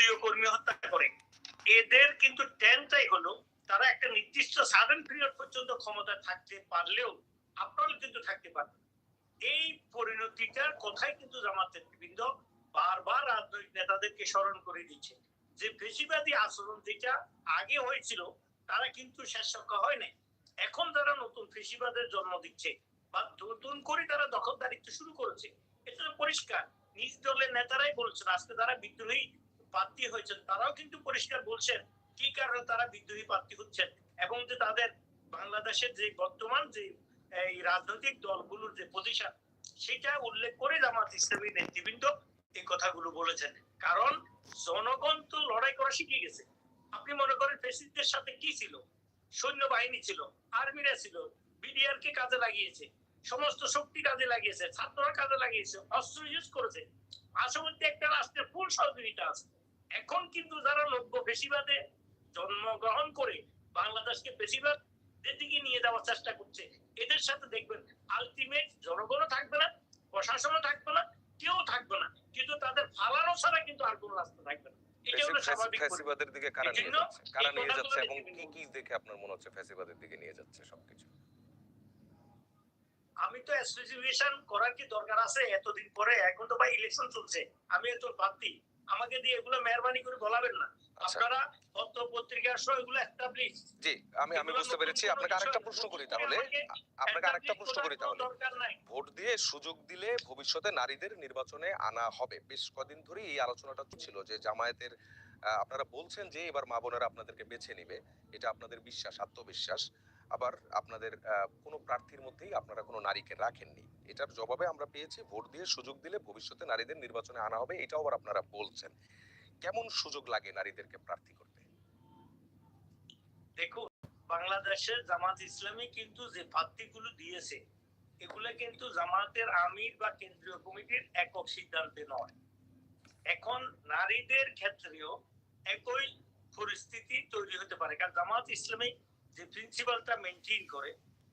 দলীয় কর্মী হত্যা করে। এদের কিন্তু ট্যানটাই হলো, তারা একটা নির্দিষ্ট সাডেন পিরিয়ড পর্যন্ত ক্ষমতায় থাকতে পারলেও আপনারা কিন্তু থাকতে পারবেন এই পরিণতিটার কথাই কিন্তু জামাতের বৃন্দ বারবার রাজনৈতিক নেতাদেরকে স্মরণ করে দিচ্ছে যে বেশিবাদী আচরণ যেটা আগে হয়েছিল, তারা কিন্তু শেষ হয় নাই। এখন তারা নতুন ফেসিবাদের জন্ম দিচ্ছে বা নতুন করে তারা দখলদারিত্ব শুরু করেছে, এটা পরিষ্কার। নিজ দলের নেতারাই বলছেন, আজকে তারা বিদ্রোহী প্রার্থী হয়েছেন, তারাও কিন্তু পরিষ্কার বলছেন কি কারণে তারা বিদ্রোহী প্রার্থী হচ্ছেন এবং যে তাদের বাংলাদেশের যে বর্তমান যে, এই রাজনৈতিক দলগুলোর যে পজিশন সেটা উল্লেখ করে জামাত ইসলামী নেতৃবৃন্দ এই কথাগুলো বলেছেন। কারণ জনগণ তো লড়াই করা শিখে গেছে। আপনি মনে করেন প্রেসিডেন্টের সাথে কি ছিল? সৈন্যবাহিনী ছিল, আর্মিরা ছিল, বিডিআর কে কাজে লাগিয়েছে, সমস্ত শক্তি কাজে লাগিয়েছে, ছাত্ররা কাজে লাগিয়েছে, অস্ত্র ইউজ করেছে। পার্শ্ববর্তী একটা রাষ্ট্রের ফুল সহযোগিতা আছে। এখন কিন্তু যারা লভ্য বেশিবাদে জন্মগ্রহণ করে বাংলাদেশকে দিকে নিয়ে যাওয়ার চেষ্টা করছে এদের সাথে দেখবেন আলটিমেট জনগণও থাকবে না প্রশাসনও থাকবে না কেউ থাকবে না কিন্তু তাদের ফালানো ছাড়া কিন্তু আর কোনো রাস্তা থাকবে না। এটা হলো স্বাভাবিক পরিস্থিতি। ফ্যাসিবাদের দিকে কারা নিয়ে যাচ্ছে? কারা নিয়ে যাচ্ছে এবং কি কি দেখে আপনার মনে হচ্ছে ফ্যাসিবাদের দিকে নিয়ে যাচ্ছে সবকিছু? আমি তো অ্যাসোসিয়েশন করার কি দরকার আছে? এতদিন পরে এখন তো ভাই ইলেকশন চলছে আমি তো প্রার্থী। আমাকে দিয়ে এগুলো মেহরবানি করে বলাবেন না। আচ্ছা। আপনারা পত্র পত্রিকার সহ এগুলো এস্টাবলিশ জি আমি আমি বুঝতে পেরেছি। আপনাকে আরেকটা প্রশ্ন করি তাহলে। আপনাকে আরেকটা প্রশ্ন করি তাহলে। ভোট দিয়ে সুযোগ দিলে ভবিষ্যতে নারীদের নির্বাচনে আনা হবে। বেশ কদিন ধরেই এই আলোচনাটা ছিল যে জামায়াতের আপনারা বলছেন যে এবার মা বোনেরা আপনাদেরকে বেছে নিবে। এটা আপনাদের বিশ্বাস আত্মবিশ্বাস। আবার আপনাদের আহ, কোনো প্রার্থীর মধ্যেই আপনারা কোনো নারীকে রাখেননি। এটার জবাবে আমরা পেয়েছি, ভোট দিয়ে সুযোগ দিলে ভবিষ্যতে নারীদের নির্বাচনে আনা হবে, এটাও আবার আপনারা বলছেন। কেমন সুযোগ লাগে নারীদেরকে প্রার্থী করতে? দেখুন বাংলাদেশের জামাত ইসলামী কিন্তু যে প্রার্থীগুলো দিয়েছে, এগুলো কিন্তু জামাতের আমির বা কেন্দ্রীয় কমিটির একক সিদ্ধান্তে নয়। এখন নারীদের ক্ষেত্রেও একই পরিস্থিতি তৈরি হতে পারে। কারণ জামাত ইসলামী যে প্রিন্সিপালটা মেনটেন করে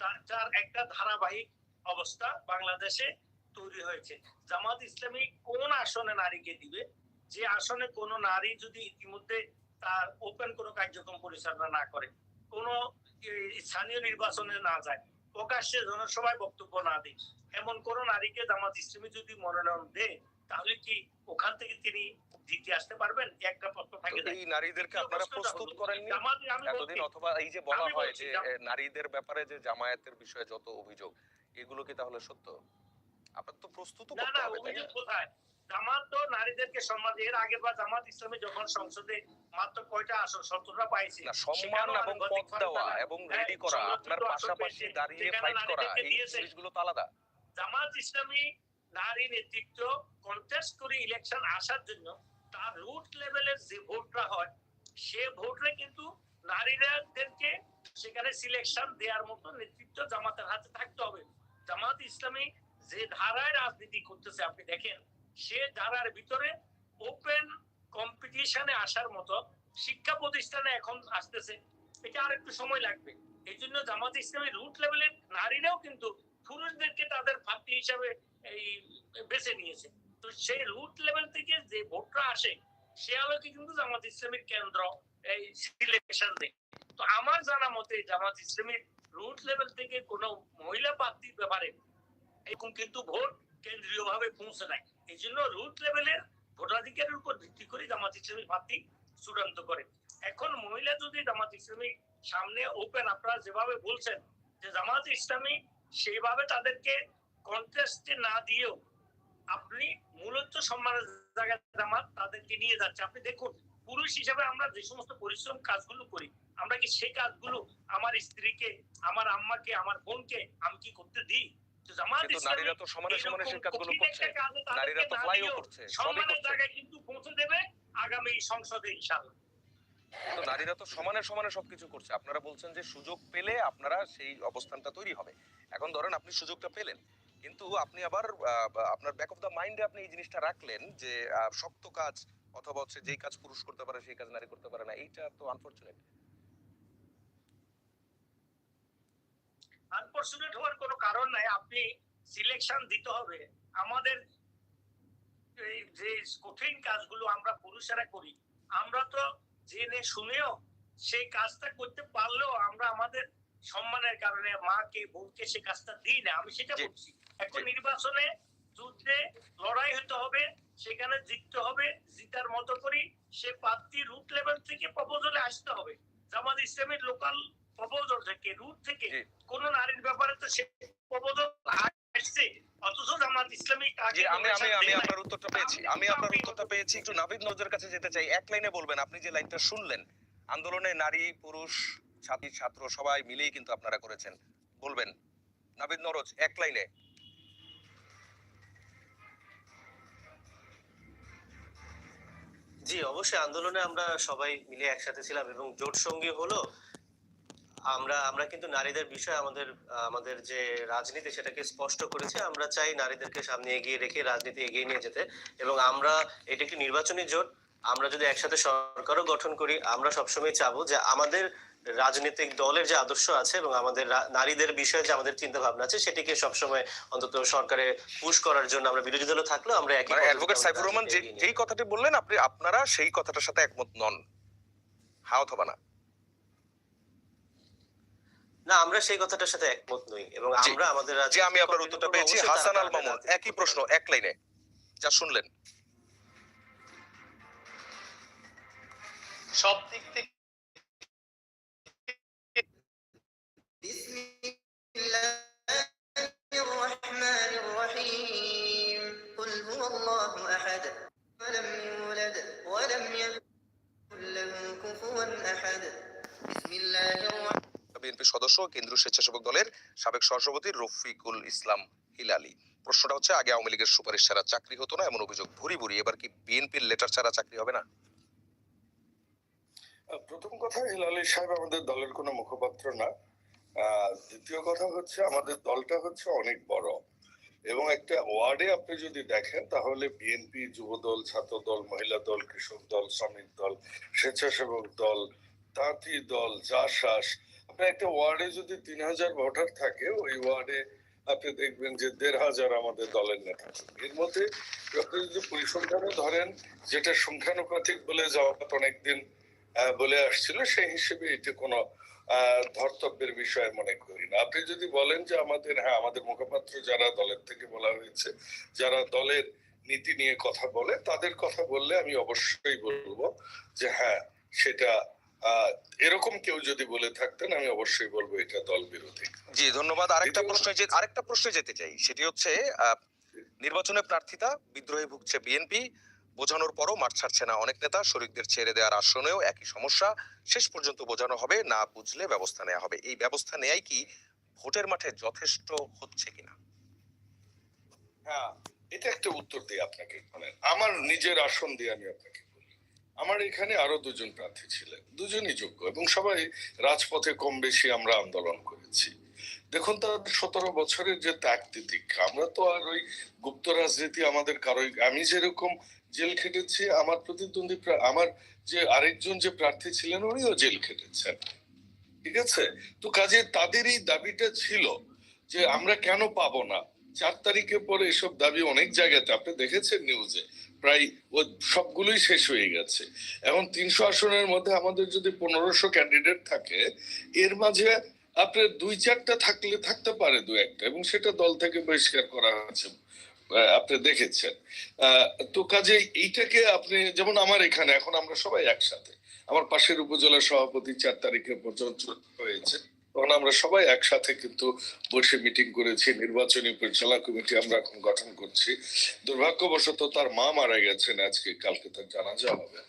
তার একটা ধারাবাহিক অবস্থা বাংলাদেশে তৈরি হয়েছে। জামাত ইসলামী কোন আসনে নারীকে দিবে? যে আসনে কোনো নারী যদি ইতিমধ্যে তার ওপেন কোনো কার্যক্রম পরিচালনা না করে কোনো স্থানীয় নির্বাচনে না যায় প্রকাশ্যে জনসভায় বক্তব্য না দেয় এমন কোন নারীকে জামাত ইসলামী যদি মনোনয়ন দেয় তাহলে কি ওখান থেকে তিনি জিতে আসতে পারবেন? একটা প্রশ্ন থাকে এই নারীদেরকে আপনারা প্রস্তুত করেননি? এতদিন অথবা এই যে বলা হয় যে নারীদের ব্যাপারে যে জামায়াতের বিষয়ে যত অভিযোগ এগুলো কি তাহলে সত্য? আপনার তো প্রস্তুত না না? অভিযোগ কোথায়? জামাত তো নারীদেরকে সম্মান এর আগে বা জামাত ইসলামী যখন সংসদে মাত্র কয়টা আসন সতেরোটা পাইছে সম্মান এবং পদ দেওয়া এবং হ্যাঁ, রেডি করা আপনার পাশাপাশি দাঁড়িয়ে ফাইট করা এই জিনিসগুলো তো আলাদা। জামাত ইসলামী নারী নেতৃত্ব কন্টেস্ট করে ইলেকশন আসার জন্য তার রুট লেভেলের যে ভোটটা হয় সে ভোটে কিন্তু নারীদেরকে সেখানে সিলেকশন দেওয়ার মতো নেতৃত্ব জামাতের হাতে থাকতে হবে। জামাত ইসলামী যে ধারায় রাজনীতি করতেছে, আপনি দেখেন, সে ধারার ভিতরে ওপেন কম্পিটিশনে আসার মতো শিক্ষা প্রতিষ্ঠানে এখন আসতেছে। এটা আর একটু সময় লাগবে। এই জন্য জামাত ইসলামী রুট লেভেলের নারীরাও কিন্তু পুরুষদেরকে তাদের প্রার্থী হিসাবে এই বেছে নিয়েছে। তো সেই রুট লেভেল থেকে যে ভোটটা আসে, সে আলোকে কিন্তু জামাত ইসলামীর কেন্দ্র এই সিলেকশন দেয় তো আমার জানা মতে জামাত ইসলামীর রুট লেভেল থেকে কোনো মহিলা প্রার্থীর ব্যাপারে এরকম কিন্তু ভোট কেন্দ্রীয় ভাবে পৌঁছে নাই। এই জন্য রুট লেভেলের ভোটাধিকারের উপর ভিত্তি করে জামাত ইসলামী প্রার্থী চূড়ান্ত করে। এখন মহিলা যদি জামাত ইসলামী সামনে ওপেন আপনারা যেভাবে বলছেন যে জামাত ইসলামী সেইভাবে তাদেরকে কন্টেস্টে না দিয়েও আপনি মূলত সম্মানের জায়গায় জামাত তাদেরকে নিয়ে যাচ্ছে। আপনি দেখুন পুরুষ হিসেবে আমরা যে সমস্ত পরিশ্রম কাজগুলো করি আমরা কি সেই কাজগুলো আমার স্ত্রীকে আমার আম্মাকে আমার বোনকে আমি কি করতে দিই? তো জামাত কিন্তু ইসলামী নারীরা তো সমানে সমানে সেই কাজগুলো করছে। একটা কাজে তাদেরকে নারীরা তো ফ্লাইও করছে সম্মানের জায়গায় কিন্তু পৌঁছে দেবে আগামী সংসদে ইনশাআল্লাহ। তো নারীরা তো সমানে সমানে সবকিছু করছে। আপনারা বলছেন যে সুযোগ পেলে আপনারা সেই অবস্থানটা তৈরি হবে। এখন ধরেন আপনি সুযোগটা পেলেন কিন্তু আপনি আবার আপনার ব্যাক অফ দ্য মাইন্ডে আপনি এই জিনিসটা রাখলেন যে শক্ত কাজ অথবা হচ্ছে যেই কাজ পুরুষ করতে পারে সেই কাজ নারী করতে পারে না এইটা তো আনফরচুনেট আনফরচুনেট হওয়ার কোনো কারণ নাই আপনি সিলেকশন দিতে হবে। আমাদের যে কঠিন কাজগুলো আমরা পুরুষেরা করি আমরা তো জেনে শুনেও সেই কাজটা করতে পারলেও আমরা আমাদের সম্মানের কারণে মাকে বোনকে সে কাজটা দিই না। আমি সেটা বলছি। এখন নির্বাচনে যুদ্ধে লড়াই হতে হবে সেখানে জিততে হবে জিতার মতো করে সে প্রার্থী রুট লেভেল থেকে প্রপোজালে আসতে হবে। জামাত ইসলামের লোকাল প্রপোজাল থেকে রুট থেকে কোন নারীর ব্যাপারে তো সে প্রপোজাল আসছে অথচ জামাত ইসলামী জি আমি আমি আমি আপনার উত্তরটা পেয়েছি। আমি আপনার উত্তরটা পেয়েছি একটু নাবিদ নজরের কাছে যেতে চাই। এক লাইনে বলবেন আপনি যে লাইনটা শুনলেন আন্দোলনে নারী পুরুষ ছাত্রী ছাত্র সবাই মিলেই কিন্তু আপনারা করেছেন। বলবেন নাবিদ নরজ এক লাইনে। জি, অবশ্যই আন্দোলনে আমরা সবাই মিলে একসাথে ছিলাম এবং জোট সঙ্গী হলো। আমরা আমরা কিন্তু নারীদের বিষয়ে আমাদের আমাদের যে রাজনীতি সেটাকে স্পষ্ট করেছে। আমরা চাই নারীদেরকে সামনে এগিয়ে রেখে রাজনীতি এগিয়ে নিয়ে যেতে এবং আমরা, এটা একটি নির্বাচনী জোট। আমরা যদি একসাথে সরকারও গঠন করি, আমরা সবসময় চাবো যে আমাদের রাজনৈতিক দলের যে আদর্শ আছে এবং আমাদের নারীদের বিষয়ে যে আমাদের চিন্তা ভাবনা আছে সেটিকে সবসময় অন্তত সরকারে পুশ করার জন্য আমরা বিরোধী দলে থাকলেও আমরা একই মানে অ্যাডভোকেট সাইফুর রহমান যেই কথাটি বললেন আপনি আপনারা সেই কথাটার সাথে একমত নন। হ্যাঁ অথবা না? না আমরা সেই কথাটার সাথে একমত নই এবং আমরা আমাদের যে আমি আপনার উত্তরটা পেয়েছি। হাসান আল মামুন একই প্রশ্ন এক লাইনে। যা শুনলেন। সব দিক থেকে বিএনপি সদস্য কেন্দ্রীয় স্বেচ্ছাসেবক দলের সাবেক সহসভাপতি রফিকুল ইসলাম হিলালি। প্রশ্নটা হচ্ছে আগে আওয়ামী লীগের সুপারিশ ছাড়া চাকরি হতো না? এমন অভিযোগ ভুরি ভুরি। এবার কি বিএনপির লেটার ছাড়া চাকরি হবে না? প্রথম কথা হিলালি সাহেব আমাদের দলের কোনো মুখপাত্র না। দ্বিতীয় কথা হচ্ছে আমাদের দলটা হচ্ছে অনেক বড়। এবং একটা ওয়ার্ডে আপনি যদি দেখেন, তাহলে বিএনপি যুব দল ছাত্র দল মহিলা দল, কৃষক দল, শ্রমিক দল, স্বেচ্ছাসেবক দল, তাঁতি দল জাসাস আপনার একটা ওয়ার্ডে যদি তিন হাজার ভোটার থাকে, ওই ওয়ার্ডে আপনি দেখবেন যে দেড় হাজার আমাদের দলের নেতা এর মধ্যে যদি পরিসংখ্যানও ধরেন, যেটা সংখ্যানুপাতিক বলে যাওয়া অনেকদিন বলে আসছিল সেই হিসেবে এটি কোনো ধর্তব্যের বিষয় মনে করি না। আপনি যদি বলেন যে আমাদের হ্যাঁ আমাদের মুখপাত্র যারা দলের থেকে বলা হয়েছে যারা দলের নীতি নিয়ে কথা বলে তাদের কথা বললে আমি অবশ্যই বলব যে হ্যাঁ সেটা এরকম কেউ যদি বলে থাকতেন আমি অবশ্যই বলব এটা দল বিরোধী। জি ধন্যবাদ। আরেকটা প্রশ্ন আরেকটা প্রশ্নে যেতে চাই সেটি হচ্ছে নির্বাচনে প্রার্থিতা বিদ্রোহে ভুগছে বিএনপি বোঝানোর পরও মাঠ ছাড়ছে না। অনেক নেতা শরিকদের ছেড়ে দেওয়ার আসনেও একই সমস্যা। শেষ পর্যন্ত বোঝানো হবে, না বুঝলে ব্যবস্থা নেওয়া হবে। এই ব্যবস্থা নেয়াই কি ভোটের মাঠে যথেষ্ট হচ্ছে কিনা? হ্যাঁ এটা একটা উত্তর দিই আপনাকে মানে আমার নিজের আসন দিয়ে আমি আপনাকে বলি। আমার এখানে আরও দুজন প্রার্থী ছিলেন, দুজনই যোগ্য এবং সবাই রাজপথে কম বেশি আমরা আন্দোলন করেছি। দেখুন তার সতেরো বছরের যে ত্যাগ আমরা তো আর ওই গুপ্ত রাজনীতি আমাদের কারোই আমি যেরকম জেল খেটেছে, আমার প্রতিদ্বন্দ্বী প্রা- আমার যে আরেকজন যে প্রার্থী ছিলেন, উনিও জেল খেটেছেন। ঠিক আছে? তো কাজে তাদের এই দাবিটা ছিল যে আমরা কেন পাবো না? চার তারিখে পরে এসব দাবি অনেক জায়গাতে, আপনি দেখেছেন নিউজে প্রায় সবগুলোই শেষ হয়ে গেছে। এখন তিনশো আসনের মধ্যে আমাদের যদি পনেরোশো ক্যান্ডিডেট থাকে, এর মাঝে আপনার দুই চারটা থাকলে, থাকতে পারে দু একটা, এবং সেটা দল থেকে বহিষ্কার করা হয়েছে। আপনি দেখেছেন। তো কাজে এইটাকে আপনি, যেমন আমার এখানে, এখন আমরা সবাই একসাথে। আমার পাশের উপজেলা সভাপতি চার তারিখে পর্যন্ত হয়েছে। তখন আমরা সবাই একসাথে কিন্তু বসে মিটিং করেছি, নির্বাচনী পরিচালনা কমিটি আমরা এখন গঠন করছি। দুর্ভাগ্যবশত তার মা মারা গেছেন আজকে, কালকে তার জানাজা হবে।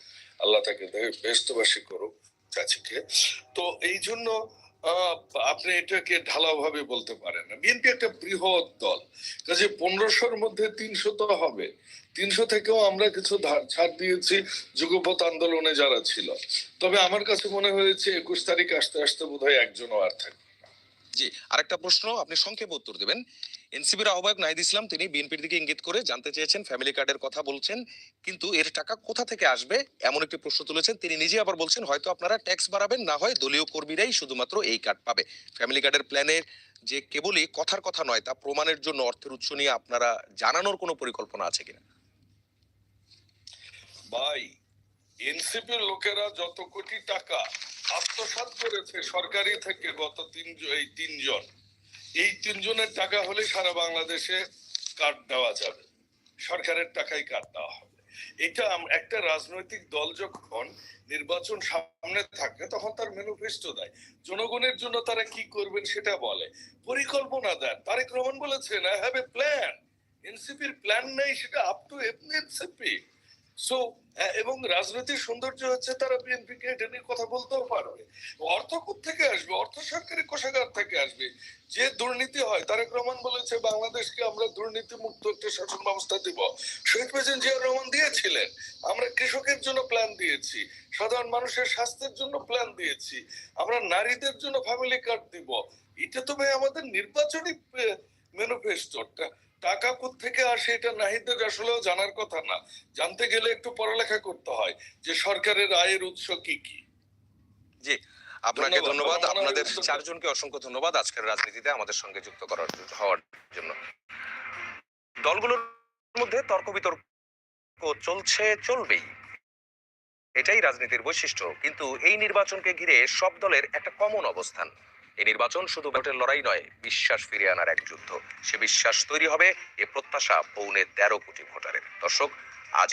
আল্লাহ তাকে ব্যস্তবাসী করুক চাচিকে। তো এই জন্য আপনি এটাকে ঢালাওভাবে বলতে পারেন। না বিএনপি একটা বৃহৎ দল। কাজে পনেরোশোর মধ্যে তিনশো তো হবে। তিনশো থেকেও আমরা কিছু ছাড় দিয়েছি যুগপথ আন্দোলনে যারা ছিল। তবে আমার কাছে মনে হয়েছে একুশ তারিখ আসতে আসতে বোধহয় একজনও আর থাকবে। জি, আরেকটা প্রশ্ন, আপনি সংক্ষেপে উত্তর দেবেন। এনসিবির আহ্বায়ক নাহিদ ইসলাম, তিনি বিএনপির দিকে ইঙ্গিত করে জানতে চেয়েছেন, ফ্যামিলি কার্ডের কথা বলছেন, কিন্তু এর টাকা কোথা থেকে আসবে? এমন একটি প্রশ্ন তুলেছেন, তিনি নিজে আবার বলছেন, হয়তো আপনারা ট্যাক্স বাড়াবেন, না হয় দলীয় কর্মীরাই শুধুমাত্র এই কার্ড পাবে। ফ্যামিলি কার্ডের প্ল্যানের যে কেবলই কথার কথা নয়, তা প্রমাণের জন্য অর্থের উৎস নিয়ে আপনারা জানানোর কোনো পরিকল্পনা আছে কিনা? ভাই এনসিপির লোকেরা যত কোটি টাকা আত্মসাৎ করেছে সরকারি থেকে গত তিন এই তিনজন, এই তিনজনের টাকা হলে সারা বাংলাদেশে কার্ড দেওয়া যাবে। সরকারের টাকায় কার্ড দেওয়া হবে। এটা একটা রাজনৈতিক দল যখন নির্বাচন সামনে থাকে তখন তার ম্যানিফেস্টো দেয়। জনগণের জন্য তারা কি করবেন সেটা বলে। পরিকল্পনা দেন। তারেক রহমান বলেছেন আই হ্যাভ এ প্ল্যান এনসিপির প্ল্যান নেই, সেটা আপ টু এনসিপি। সো এবং সৌন্দর্য হচ্ছে তারা বিএনপি কে এটা নিয়ে কথা বলতেও পারবে। অর্থ থেকে আসবে? অর্থ কোষাগার থেকে আসবে। যে দুর্নীতি হয়, তারেক রহমান বলেছে, বাংলাদেশকে আমরা দুর্নীতি মুক্ত একটা শাসন ব্যবস্থা দিব। শহীদ প্রেসিডেন্ট জিয়া রহমান দিয়েছিলেন, আমরা কৃষকের জন্য প্ল্যান দিয়েছি, সাধারণ মানুষের স্বাস্থ্যের জন্য প্ল্যান দিয়েছি, আমরা নারীদের জন্য ফ্যামিলি কার্ড দিব। এটা তো ভাই আমাদের নির্বাচনী ম্যানিফেস্টো টাকা কোথ থেকে আসে এটা নাহিদের আসলেও জানার কথা না। জানতে গেলে একটু পড়ালেখা করতে হয় যে সরকারের আয়ের উৎস কি কি। জি আপনাকে ধন্যবাদ। আপনাদের চারজনকে অসংখ্য ধন্যবাদ আজকের রাজনীতিতে আমাদের সঙ্গে যুক্ত করার হওয়ার জন্য। দলগুলোর মধ্যে তর্ক বিতর্ক চলছে চলবেই। এটাই রাজনীতির বৈশিষ্ট্য। কিন্তু এই নির্বাচনকে ঘিরে সব দলের একটা কমন অবস্থান। এই নির্বাচন শুধু ভোটের লড়াই নয়, বিশ্বাস ফিরে আনার এক যুদ্ধ। সে বিশ্বাস তৈরি হবে এ প্রত্যাশা পৌনে তেরো কোটি ভোটারের। দর্শক, আজ